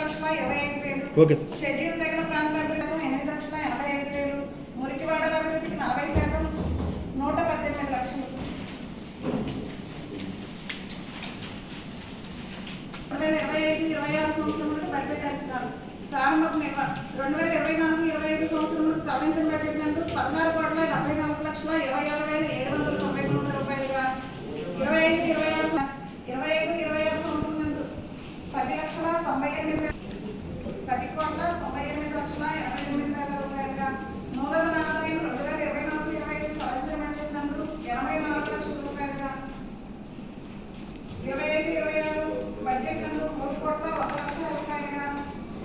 లక్షల ఇరవై ఐదు వేలు. Okay sir. షెడ్యూల్ తగిన ప్రాంత అభివృద్ధి ఎనిమిది లక్షల ఎనభై ఐదు వేలు. మురికివాడల అభివృద్ధికి నలభై శాతం. నూట పద్దెనిమిది లక్షలు. రెండు వేల ఇరవై ఐదు ఇరవై ఆరు సంవత్సరంలో బడ్జెట్ అంచనాలు రెండు వేల ఇరవై నాలుగు ఇరవై ఐదు సంవత్సరంలో సవరించిన బడ్జెట్ నందు పదహారు కోట్ల డెబ్బై నాలుగు లక్షల ఇరవై ఆరు వేల ఏడు వందల తొంభై తొమ్మిది రూపాయలుగా ఇరవై ఐదు ఇరవై ఆరు ఇరవై ఐదు ఇరవై ఆరు సంవత్సరం నందు పది లక్షల తొంభై ఎనిమిది వేల పది కోట్ల తొంభై ఎనిమిది లక్షల ఎనభై ఎనిమిది వేల రూపాయలుగా మూలధన ఆదాయం రెండు వేల ఇరవై నాలుగు ఇరవై ఐదు సవరించిన బడ్జెట్ నందు ఎనభై నాలుగు లక్షల రూపాయలుగా ఇరవై ఐదు ఇరవై ఆరు బడ్జెట్ నందు మూడు కోట్ల ఒక లక్ష రూపాయలుగా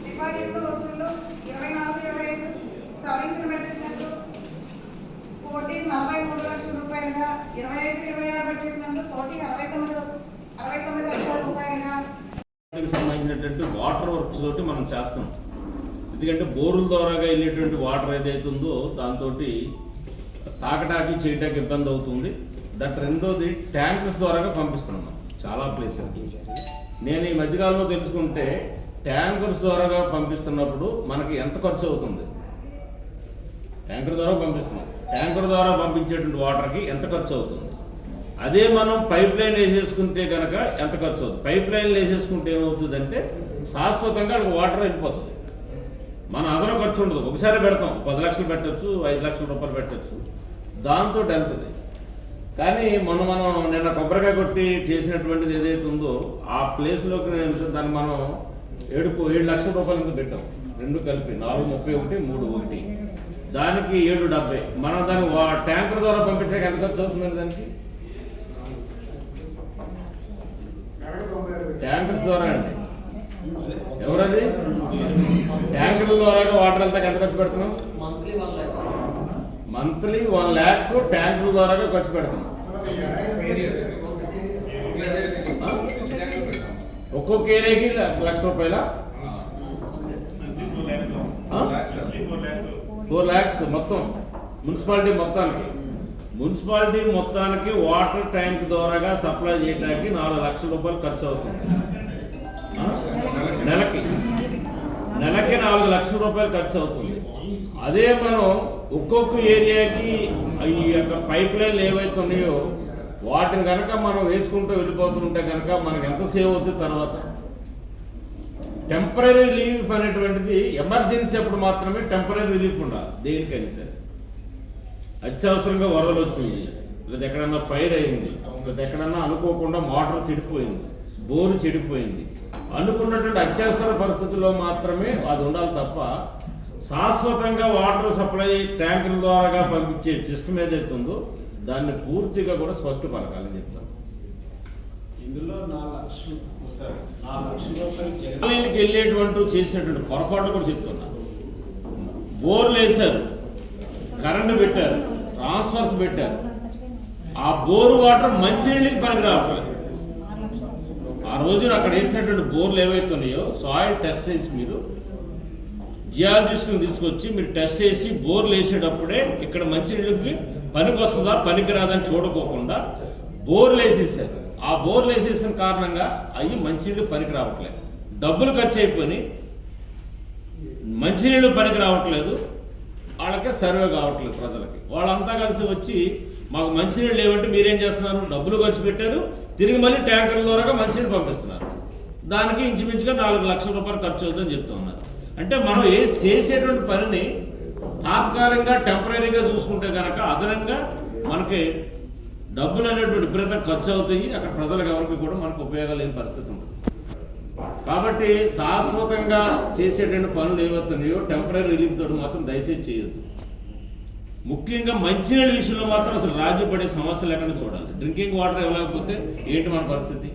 డిపాజిట్లు వసూళ్ళు ఇరవై నాలుగు ఇరవై ఐదు సవరించిన బడ్జెట్ నందు కోటి నలభై మూడు లక్షల రూపాయలుగా ఇరవై ఐదు ఇరవై ఆరు బడ్జెట్ నందు కోటి అరవై తొమ్మిది అరవై తొమ్మిది లక్షల రూపాయలుగా సంబంధించినటువంటి వాటర్ వర్క్స్ తోటి మనం చేస్తాం ఎందుకంటే బోరుల ద్వారాగా వెళ్ళేటువంటి వాటర్ ఏదైతే ఉందో దాంతో తాకటాకి చేయటానికి ఇబ్బంది అవుతుంది. దట్ రెండోది ట్యాంకర్స్ ద్వారాగా పంపిస్తున్నాం చాలా ప్లేసెస్ నేను ఈ మధ్యకాలంలో తెలుసుకుంటే ట్యాంకర్స్ ద్వారాగా పంపిస్తున్నప్పుడు మనకి ఎంత ఖర్చు అవుతుంది? ట్యాంకర్ ద్వారా పంపిస్తున్నాం. ట్యాంకర్ ద్వారా పంపించేటువంటి వాటర్కి ఎంత ఖర్చు అవుతుంది? అదే మనం పైప్ లైన్ వేసేసుకుంటే కనుక ఎంత ఖర్చు అవుతుంది? పైప్ లైన్ వేసేసుకుంటే ఏమవుతుందంటే శాశ్వతంగా అక్కడ వాటర్ వెళ్ళిపోతుంది మన అదనం ఖర్చు ఉండదు. ఒకసారి పెడతాం. పది లక్షలు పెట్టచ్చు ఐదు లక్షల రూపాయలు పెట్టచ్చు. దాంతో వెళ్తుంది కానీ మొన్న మనం నిన్న కొబ్బరికాయ కొట్టి చేసినటువంటిది ఏదైతే ఉందో ఆ ప్లేస్లోకి నేను దాన్ని మనం ఏడు ఏడు లక్షల రూపాయలు ఎంత పెట్టాం? రెండు కలిపి నాలుగు ముప్పై ఒకటి మూడు ఒకటి. దానికి ఏడు డెబ్బై. మనం దాన్ని వా- ట్యాంకర్ ద్వారా పంపించడానికి ఎంత ఖర్చు అవుతుందండి దానికి? ట్యాంకర్స్ ద్వారా అండి. ఎవరది? ట్యాంకర్ల ద్వారా వాటర్ అంతా ఎంత ఖర్చు పెడుతున్నాం? Monthly one lakh monthly one lakh ట్యాంకర్ల ద్వారా ఖర్చు పెడుతున్నాం. ఆ? ఒక్కొక్క ఏరియాకి లక్ష రూపాయల? ఫోర్ ల్యాక్స్ మొత్తం. మున్సిపాలిటీ మొత్తానికి. మున్సిపాలిటీ మొత్తానికి వాటర్ ట్యాంక్ ద్వారాగా సప్లై చేయడానికి నాలుగు లక్షల రూపాయలు ఖర్చు అవుతుంది. నెలకి. నెలకి నాలుగు లక్షల రూపాయలు ఖర్చు అవుతుంది. అదే మనం ఒక్కొక్క ఏరియాకి ఈ యొక్క పైప్ లైన్లు ఏవైతే ఉన్నాయో వాటిని కనుక మనం వేసుకుంటూ వెళ్ళిపోతుంటే కనుక మనకి ఎంత సేవ్ అవుతుంది తర్వాత? టెంపరీ రిలీఫ్ అనేటువంటిది ఎమర్జెన్సీ అప్పుడు మాత్రమే టెంపరీ రిలీఫ్ ఉండాలి. దేనికైనా సరే. అత్యవసరంగా వరదలు వచ్చింది లేదా ఎక్కడన్నా ఫైర్ అయింది. లేదా ఎక్కడన్నా అనుకోకుండా మోటార్ చెడిపోయింది. బోరు చెడిపోయింది. అనుకున్నటువంటి అత్యవసర పరిస్థితుల్లో మాత్రమే అది ఉండాలి తప్ప శాశ్వతంగా వాటర్ సప్లై ట్యాంకుల ద్వారా పంపించే సిస్టమ్ ఏదైతే ఉందో దాన్ని పూర్తిగా కూడా స్పష్టపరకాలని చెప్తాను ఇందులో జగన్ కాలనీకి వెళ్ళేటువంటి చేసినటువంటి పొరపాట్లు కూడా చెప్తున్నా. బోర్లు వేశారు. కరెంటు పెట్టారు ట్రాన్స్ఫర్స్ పెట్టారు. ఆ బోరు వాటర్ మంచినీళ్ళకి పనికి రావట్లేదు ఆ రోజున అక్కడ వేసినటువంటి బోర్లు ఏవైతే ఉన్నాయో సాయిల్ టెస్ట్ చేసి మీరు జియాలజిస్ట్ని తీసుకొచ్చి మీరు టెస్ట్ చేసి బోర్లు వేసేటప్పుడే ఇక్కడ మంచినీళ్ళకి పనికి వస్తుందా పనికి రాదని చూడకోకుండా బోర్లు వేసేసారు. ఆ బోర్లు వేసేసిన కారణంగా అవి మంచినీళ్ళు పనికి రావట్లేదు డబ్బులు ఖర్చు అయిపోయి మంచినీళ్ళు పనికి రావట్లేదు వాళ్ళకే సర్వే కావట్లేదు ప్రజలకి. వాళ్ళంతా కలిసి వచ్చి మాకు మంచినీళ్ళు లేవంటే మీరేం చేస్తున్నారు? డబ్బులు ఖర్చు పెట్టారు. తిరిగి మళ్ళీ ట్యాంకర్ల ద్వారా మంచినీళ్ళు పంపిస్తున్నారు. దానికి ఇంచుమించుగా నాలుగు లక్షల రూపాయలు ఖర్చు అవుతుందని చెప్తూ ఉన్నారు. అంటే మనం ఏ చేసేటువంటి పనిని తాత్కాలికంగా టెంపరీగా చూసుకుంటే కనుక అదనంగా మనకి డబ్బులు అనేటువంటి విపరీతం ఖర్చు అవుతాయి. అక్కడ ప్రజలకు ఎవరికి కూడా మనకు ఉపయోగాలు లేని పరిస్థితి ఉంటుంది. కాబట్టి శాశ్వతంగా చేసేటువంటి పనులు ఏవవుతున్నాయో టెంపరీ రిలీఫ్ తోటి మాత్రం దయచేసి చేయొద్దు. ముఖ్యంగా మంచినీళ్ళ విషయంలో మాత్రం అసలు రాజీ పడే సమస్య లేకుండా చూడాలి. డ్రింకింగ్ వాటర్ ఇవ్వలేకపోతే ఏంటి మన పరిస్థితి?